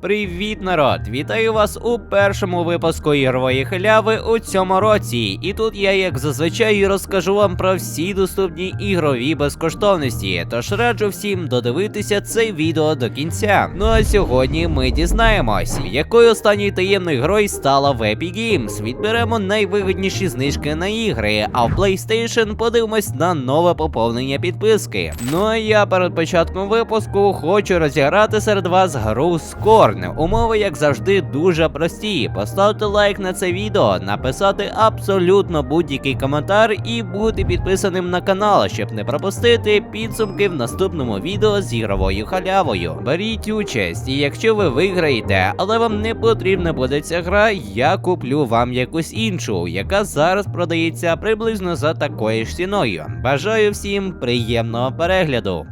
Привіт, народ! Вітаю вас у першому випуску ігрової халяви у цьому році. І тут я, як зазвичай, розкажу вам про всі доступні ігрові безкоштовності. Тож раджу всім додивитися це відео до кінця. Ну а сьогодні ми дізнаємось, якою останньою таємною грою стала в Epic Games. Відберемо найвигідніші знижки на ігри, а в PlayStation подивимось на нове поповнення підписки. Ну а я перед початком випуску хочу розіграти серед вас гру Scorn. Умови, як завжди, дуже прості. Поставте лайк на це відео, написати абсолютно будь-який коментар і бути підписаним на канал, щоб не пропустити підсумки в наступному відео з ігровою халявою. Беріть участь, і якщо ви виграєте, але вам не потрібна буде ця гра, я куплю вам якусь іншу, яка зараз продається приблизно за такою ж ціною. Бажаю всім приємного перегляду.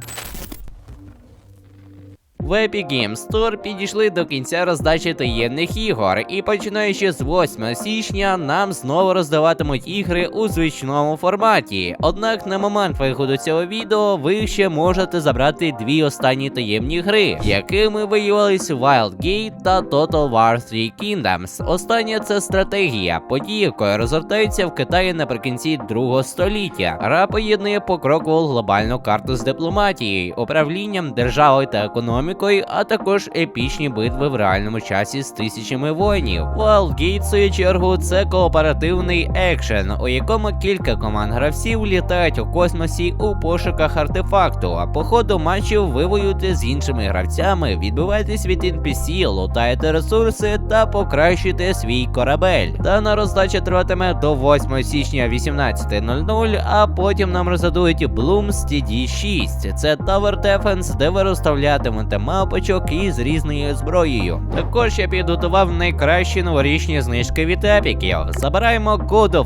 В Epic Games Store підійшли до кінця роздачі таємних ігор, і починаючи з 8 січня нам знову роздаватимуть ігри у звичному форматі. Однак на момент виходу цього відео ви ще можете забрати дві останні таємні гри, якими виявились Wild Gate та Total War 3 Kingdoms. Остання це стратегія, події якої розгортаються в Китаї наприкінці другого століття. Гра поєднує покрокову глобальну карту з дипломатією, управлінням державою та економікою, а також епічні битви в реальному часі з тисячами воїнів. Wildgate, в свою чергу, це кооперативний екшен, у якому кілька команд гравців літають у космосі у пошуках артефакту. А по ходу матчів ви воюєте з іншими гравцями, відбиваєтесь від NPC, лутаєте ресурси та покращуєте свій корабель. Дана роздача триватиме до 8 січня 18.00, а потім нам роздадуть Blooms TD6. Це Tower Defense, де ви розставлятимете мапочок із різною зброєю. Також я підготував найкращі новорічні знижки від епіків. Забираємо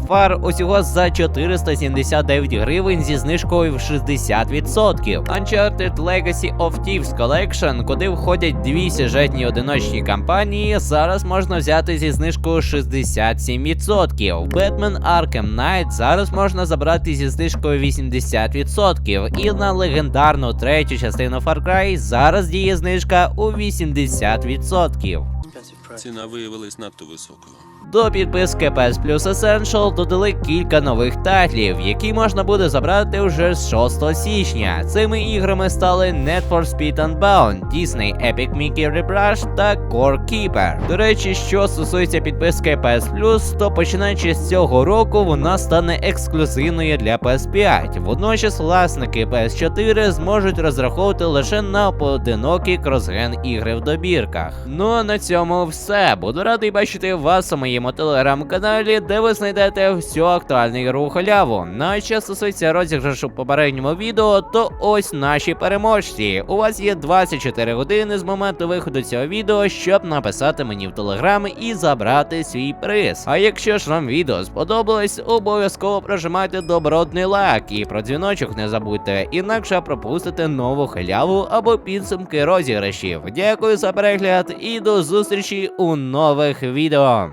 War усього за 479 гривень зі знижкою в 60%. Uncharted Legacy of Thieves Collection, куди входять дві сюжетні одиночні кампанії, зараз можна взяти зі знижкою 67%. Batman Arkham Knight зараз можна забрати зі знижкою 80%. І на легендарну третю частину Far Cry зараз діє знижка у 80%. Ціна виявилась надто високою. До підписки PS Plus Essential додали кілька нових тайтлів, які можна буде забрати вже з 6 січня. Цими іграми стали Need for Speed Unbound, Disney Epic Mickey Rebrushed та Core Keeper. До речі, що стосується підписки PS Plus, то починаючи з цього року вона стане ексклюзивною для PS5. Водночас власники PS4 зможуть розраховувати лише на поодинокі кросген ігри в добірках. Ну а на цьому все. Буду радий бачити вас у моєму телеграм-каналі, де ви знайдете всю актуальну ігру халяву. Ну а що стосується розіграшу попередньому відео, то ось наші переможці. У вас є 24 години з моменту виходу цього відео, щоб написати мені в телеграм і забрати свій приз. А якщо ж вам відео сподобалось, обов'язково прожимайте добротний лайк і про дзвіночок не забудьте, інакше пропустите нову халяву або підсумки розіграшів. Дякую за перегляд і до зустрічі у нових відео.